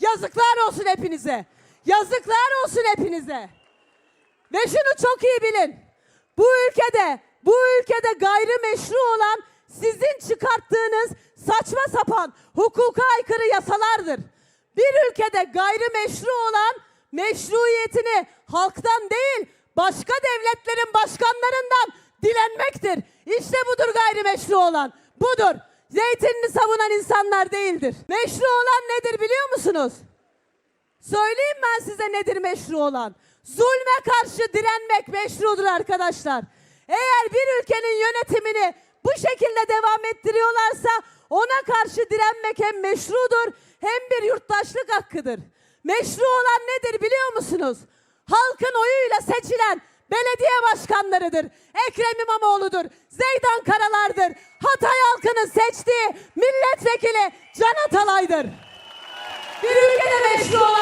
Yazıklar olsun hepinize. Yazıklar olsun hepinize. Ve şunu çok iyi bilin. Bu ülkede, bu ülkede gayrimeşru olan sizin çıkarttığınız saçma sapan hukuka aykırı yasalardır. Bir ülkede gayrimeşru olan meşruiyetini halktan değil başka devletlerin başkanlarından dilenmektir. İşte budur gayrimeşru olan. Budur. Zeytinini savunan insanlar değildir. Meşru olan nedir biliyor musunuz? Söyleyeyim ben size nedir meşru olan. Zulme karşı direnmek meşrudur arkadaşlar. Eğer bir ülkenin yönetimini bu şekilde devam ettiriyorlarsa ona karşı direnmek hem meşrudur hem bir yurttaşlık hakkıdır. Meşru olan nedir biliyor musunuz? Halkın oyuyla seçilen belediye başkanlarıdır. Ekrem İmamoğlu'dur. Zeydan Karalar'dır. Halkının seçtiği milletvekili Can Atalay'dır. Bir ülkede meşru